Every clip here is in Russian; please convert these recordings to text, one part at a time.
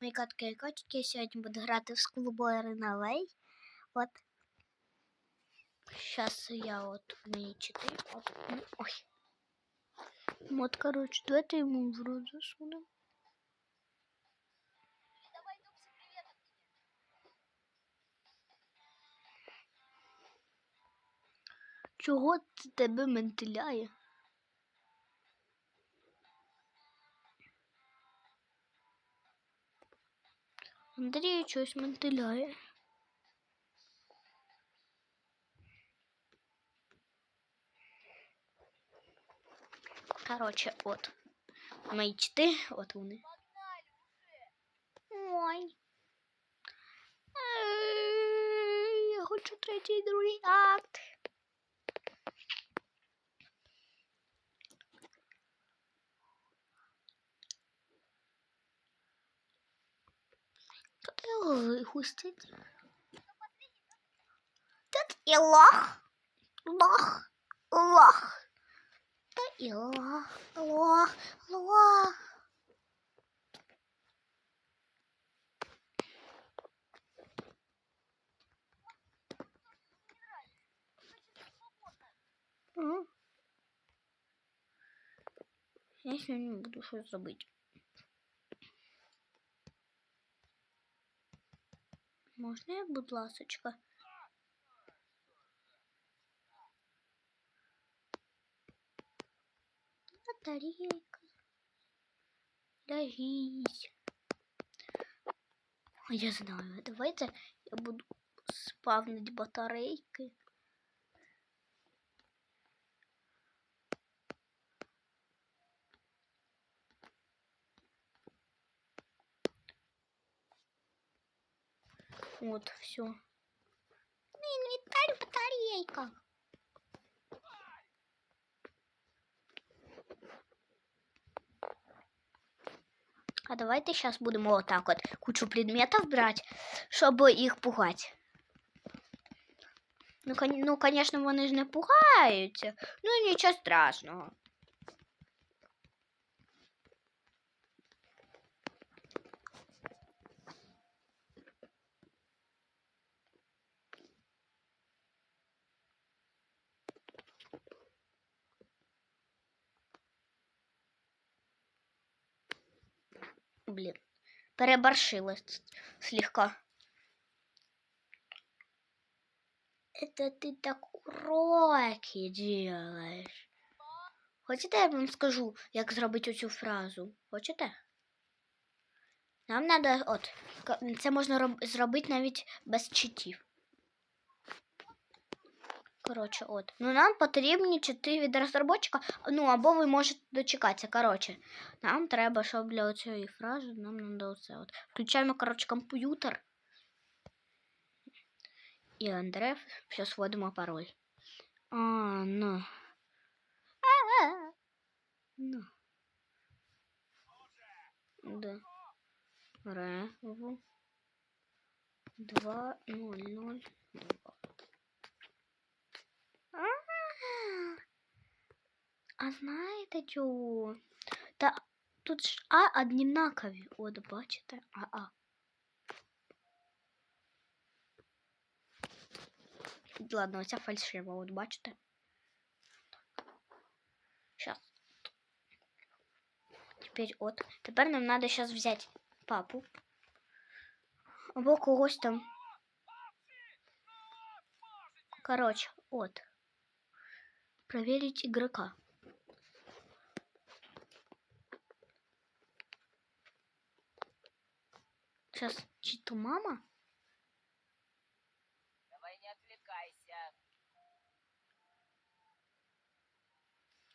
Мої котки і котики сьогодні буду грати в Schoolboy Runaway. От. Сейчас я от мені 4. От. ну, Ой. Ну, От, короче, давайте ему в рот засунем. Чого це тебе ментиляє? Андрій щось ментиляє. Короче, от. Мої чти, от вони. Ой. Ей, Я хочу третій другий акт. його вигустить. Тут і лох. Лох. Лох. Та і лох. Лох. Лох. М. Я сьогодні буду щось робити. Можна будь ласочка? Батарейка. Ложись. А Я знаю, давайте я буду спавнить батарейки. Вот, все. Инвентарь батарейка. А давайте сейчас будем вот так вот кучу предметов брать, чтобы их пугать. Ну, кон- ну, конечно, вони ж не пугаються. Ну, нічого страшного. Блин, переборщила слегка. Это ты так уроки делаешь. Хочете, я вам скажу, як зробити оцю фразу? Хочете? Нам треба, от, це можна роб- зробити навіть без читів. Коротше, от. Ну нам потрібні чити від розробника, ну або ви можете дочекатися. Коротше, нам треба, щоб для цієї фрази нам треба оце. От. Включаємо, коротше, комп'ютер. І Андре, зараз вводимо пароль. А, ну. А-а-а. Ну. Да. Реву. Два, ноль, ноль, два. А знаєте чого? Та тут ж А однакові. От бачите? А-А. Ладно, оця фальшива, от бачите? Сейчас. Теперь от. Тепер нам надо сейчас взять папу. Або когось там. Короче, от. Проверить игрока. Сейчас читу мама. Давай не отвлекайся.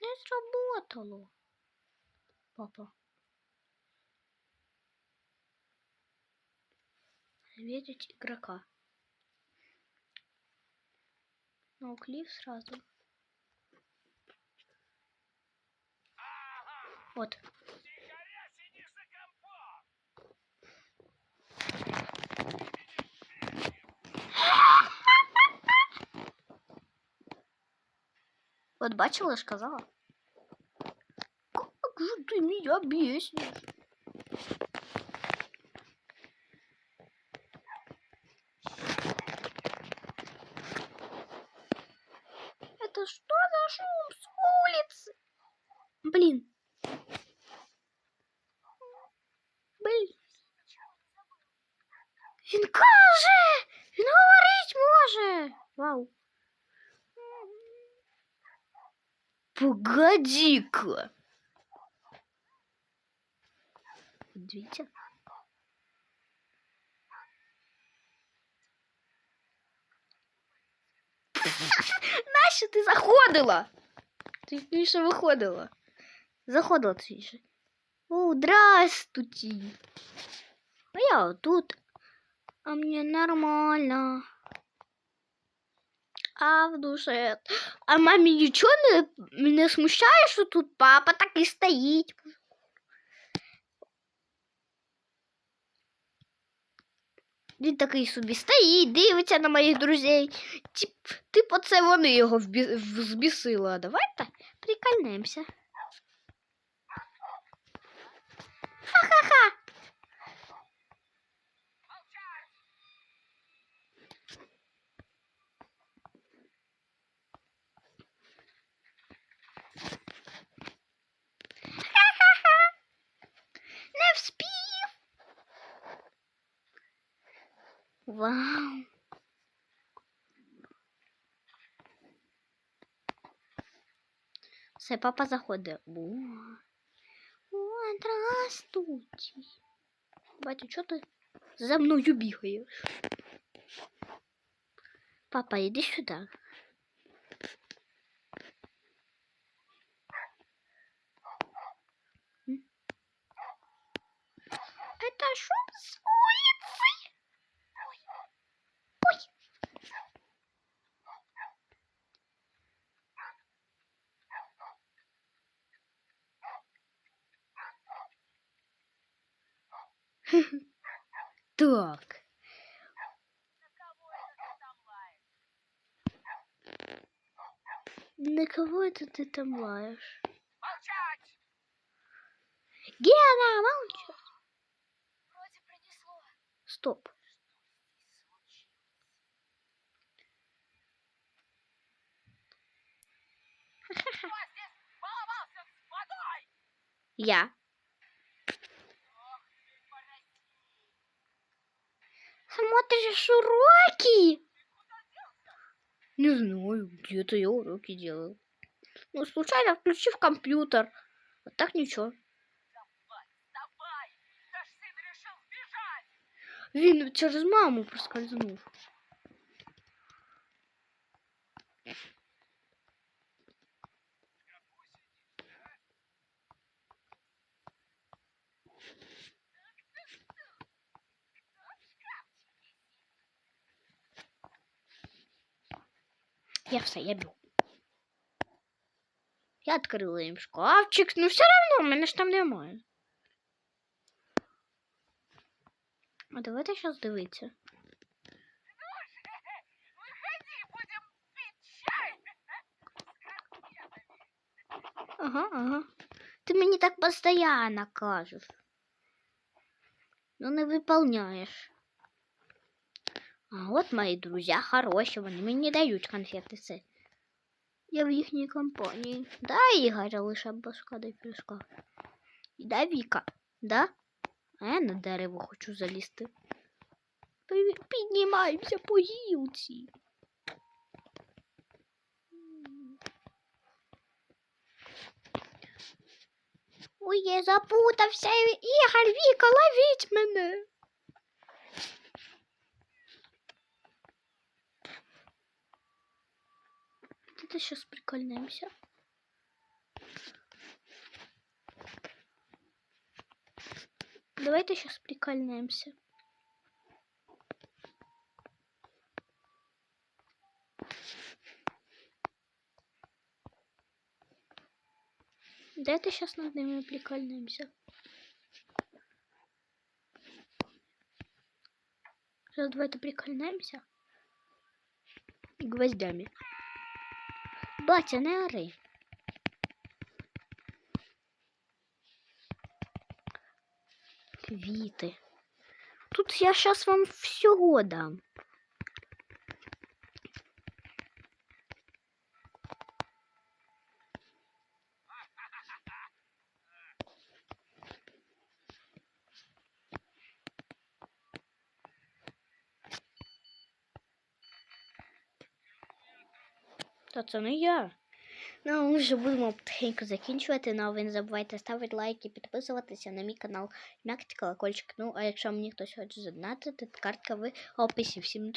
Не сработало. Папа. Проверить игрока. Ноуклив сразу. Вот. От бачила, ж сказала. Как же ты меня бесишь? Это что за шум с улицы? Блин. Блин. Він каже! Він говорить може! Вау! Погоди-ка. Дивіться. Нащо ти заходила? Ж більше виходила. Заходила ще. О, здравствуйте. А я тут. А мне нормально. А в душе. А мамі нічого не, не смущає, що тут папа так і стоїть. Він такий собі стоїть, дивиться на моїх друзей. Тип, типу, це вони його збісили. А давайте прикольнемося. Ха-ха-ха. Вау. Все, папа заходить. О, О здравствуйте. Батю, що ти за мною бігаєш? Папа, іди сюди. М? Это шум Так. На кого это ты там лаешь? На кого это ты там лаешь? Молчать! Гена, молчи. Вроде. Стоп. Что Смотришь уроки? Не знаю, где-то я уроки делал. Ну, случайно включив компьютер. А так ничего. Давай, давай! Він через маму проскользнув. Я все, я бігу. Я відкрила їм шкафчик, ну все одно, мене ж там немає. А давайте зараз дивитися. Выходи, будем пить чай! С конфетами. Ага, ага. Ти мені так постоянно кажеш. Ну не виповняєш. А от мої друзі хороші, вони мені дають конфети. Це. Я в їхній компанії. Да, Ігоря лише башка дай пішка. Да, Віка, да? А я на дерево хочу залізти. Пи- Піднімаємося по гілці. Ой, я запутався. Ігор, Віка, ловіть мене. Давайте сейчас прикольнемся. Давайте сейчас прикольнемся. Давайте сейчас над ними прикольнемся. Сейчас давайте прикольнемся. Гвоздями. Батя, не ори. Квіти. Тут я сейчас вам всього дам. Та це не я. Ну, ми вже будемо потихеньку закінчувати. Ну, а ви не забувайте ставити лайки, підписуватися на мій канал, м'якти колокольчик. Ну, а якщо мені хтось хоче задонатити, то картка в описі. Всім